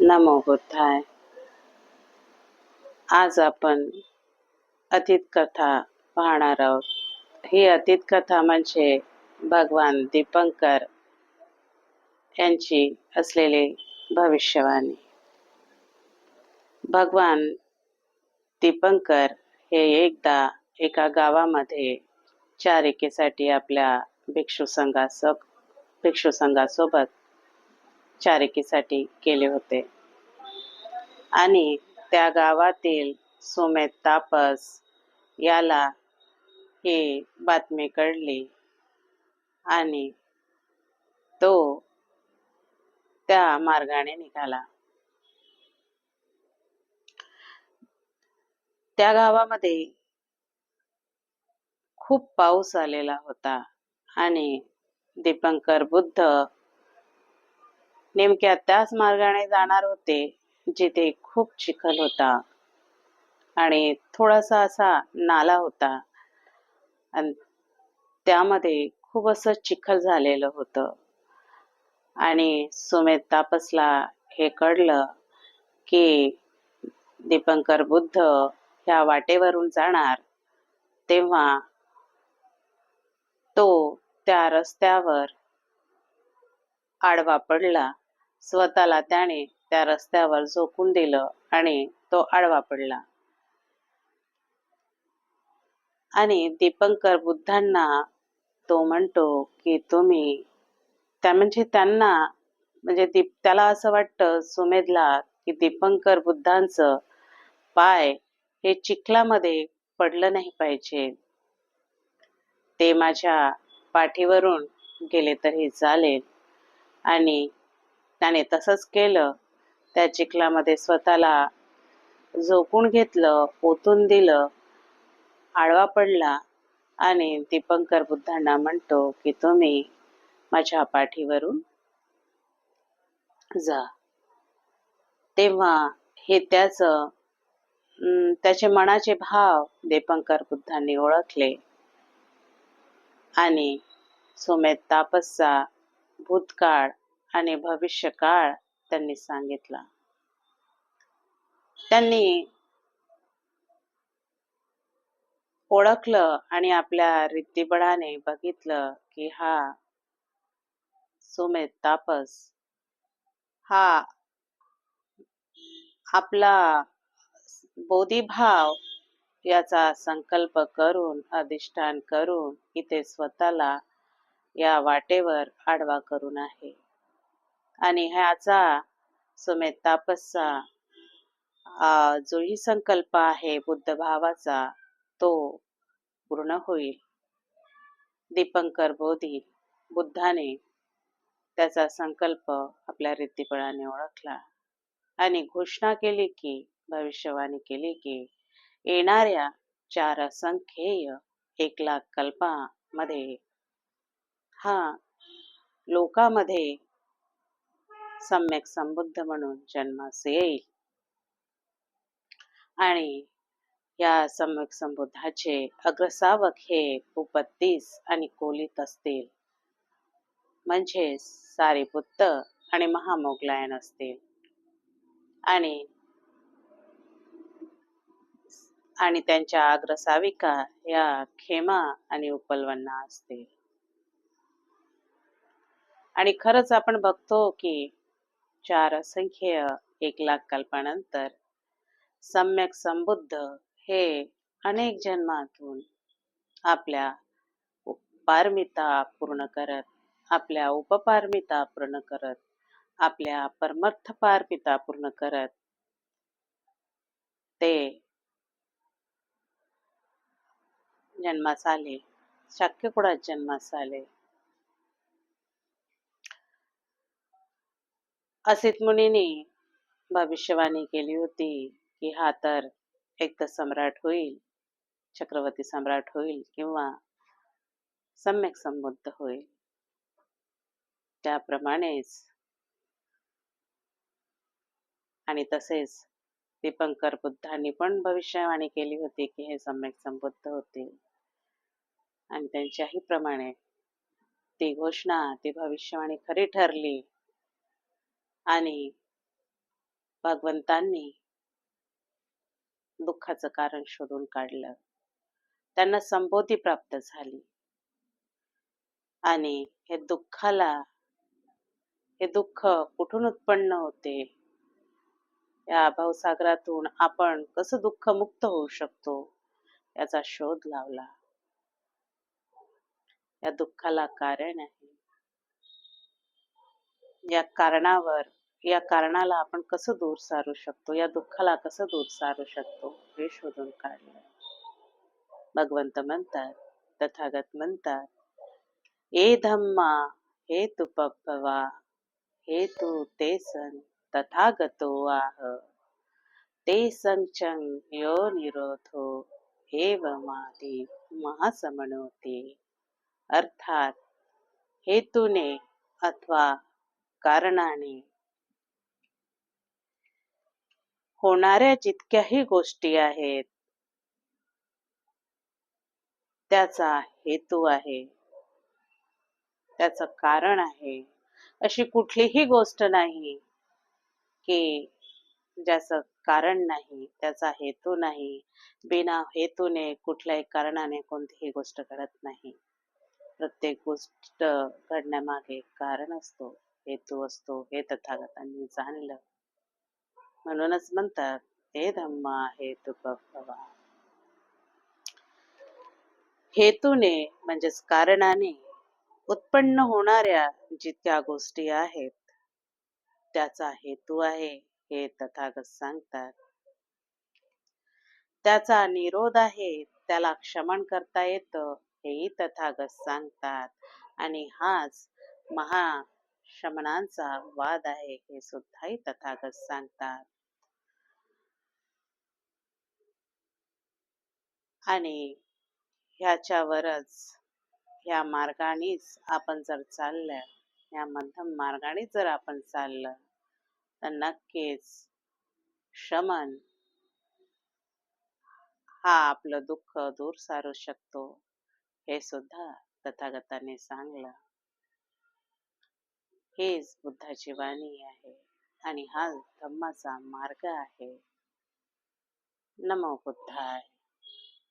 नमो बुद्धाय. आज आपण अतीत कथा पाहणार आहोत. ही अतीत कथा म्हणजे भगवान दीपंकर यांची असलेली भविष्यवाणी. भगवान दीपंकर हे एकदा एका गावामध्ये चारिकेसाठी आपल्या भिक्षू संघास भिक्षू संघासोबत चारिकीसाठी केले होते. आणि त्या गावातील सुमेध तापस याला ही बातमी कळली. आणि तो त्या मार्गाने निघाला. त्या गावामध्ये खूप पाऊस आलेला होता. आणि दीपंकर बुद्ध नेमक्या त्याच मार्गाने जाणार होते जिथे खूप चिखल होता. आणि थोडासा असा नाला होता. आणि त्यामध्ये खूप असं चिखल झालेलं होतं. आणि सुमेध तापसला हे कळलं की दीपंकर बुद्ध ह्या वाटेवरून जाणार तेव्हा तो त्या रस्त्यावर आडवा पडला. स्वतःला त्याने त्या रस्त्यावर झोकून दिलं आणि तो आडवा पडला. आणि दीपंकर बुद्धांना तो म्हणतो की तुम्ही त्या म्हणजे त्यांना म्हणजे दीप त्याला असं वाटतं सुमेधला की दीपंकर बुद्धांचं पाय हे चिखलामध्ये पडलं नाही पाहिजे. ते माझ्या पाठीवरून गेले तरी चालेल. आणि त्याने तसंच केलं. त्या चिखलामध्ये स्वतःला झोपून घेतलं ओतून दिलं आडवा पडला आणि दीपंकर बुद्धांना म्हणतो की तुम्ही माझ्या पाठीवरून जा. तेव्हा हे त्याच त्याचे मनाचे भाव दीपंकर बुद्धांनी ओळखले. आणि सुमेध तापसचा भूतकाळ आणि भविष्यकाळ त्यांनी सांगितला. त्यांनी ओळखलं आणि आपल्या रिद्धिबळाने बघितलं की हा सुमेध तापस हा आपला बोधिभाव याचा संकल्प करून अधिष्ठान करून इथे स्वतःला या वाटेवर आडवा करून आहे. आणि ह्याचा सुमेध तापसचा जोही संकल्प आहे बुद्ध भावाचा तो पूर्ण होईल. दीपंकर बोधी बुद्धाने त्याचा संकल्प आपल्या रीतीपणाने ओळखला आणि घोषणा केली की भविष्यवाणी केली की येणाऱ्या चार असंख्येय एक लाख कल्पामध्ये हा लोकामध्ये सम्यक संबुद्ध म्हणून जन्मास येईल आणि या सम्यक संबुद्धाचे अग्रसावक हे उपत्तीस आणि कोलित असतील. म्हणजे सारीपुत्त आणि महामोगलायन असतील. आणि आणि त्यांच्या अग्रसाविका या खेमा आणि उपलवन्ना असतील. आणि खरंच आपण बघतो की चार असंख्य एक लाख कल्पानंतर. सम्यक संबुद्ध हे अनेक जन्मातून आपल्या पारमिता पूर्ण करत आपल्या उपपारमिता पूर्ण करत आपल्या परमर्थ पारमिता पूर्ण करत. ते जन्मास आले शक्य कुणाच जन्मास आले. असित मुनीने भविष्यवाणी केली होती की हा तर एक तर सम्राट होईल चक्रवर्ती सम्राट होईल किंवा सम्यक संबुद्ध होईल. त्याप्रमाणेच आणि तसेच दीपंकर बुद्धांनी पण भविष्यवाणी केली होती की हे सम्यक संबुद्ध होतील. आणि त्यांच्याही प्रमाणे ती घोषणा ती भविष्यवाणी खरी ठरली आणि भगवंतांनी दुःखाचं कारण शोधून काढलं. त्यांना संबोधी प्राप्त झाली. आणि हे दुःखाला हे दुःख कुठून उत्पन्न होते? या भावसागरातून आपण कसं दुःख मुक्त होऊ शकतो? याचा शोध लावला. या दुःखाला कारण आहे या कारणावर या कारणाला आपण कसं दूर सारू शकतो? या दुःखाला कसं दूर सारू शकतो? हे शोधून काढलं. भगवंत म्हणतात तथागत म्हणतात ए धम्मा हे तू पप्पवा हे तू ते सन तथागतो आह ते संचंग यो निरोधो एवमादी महासमनोते. अर्थात हेतूने अथवा कारणाने. होणाऱ्या जितक्याही गोष्टी आहेत त्याचा हेतू आहे त्याचं कारण आहे. अशी कुठलीही गोष्ट नाही की ज्याचं कारण नाही त्याचा हेतू नाही बिना हेतूने कुठल्याही कारणाने कोणतीही गोष्ट घडत नाही. प्रत्येक गोष्ट घडण्यामागे कारण असतो. हेतू असतो हे तथागतांनी जाणलं. म्हणूनच म्हणतात हे धम्मा आहे भवा हेतूने म्हणजेच कारणाने उत्पन्न होणाऱ्या जितक्या गोष्टी आहेत त्याचा हेतू आहे हे तथागत सांगतात. त्याचा निरोध आहे त्याला क्षमण करता येतं हेही तथागत सांगतात. आणि हाच महा शमनांचा वाद आहे हे सुद्धाही तथागत सांगतात. आणि ह्याच्यावरच ह्या मार्गानेच आपण जर चाललं या मध्यम मार्गाने जर आपण चाललं तर नक्कीच शमन हा आपलं दुःख दूर सारू शकतो हे सुद्धा तथागताने सांगलं. हेच बुद्धाची वाणी आहे आणि हा धम्माचा मार्ग आहे. नमो बुद्धाय.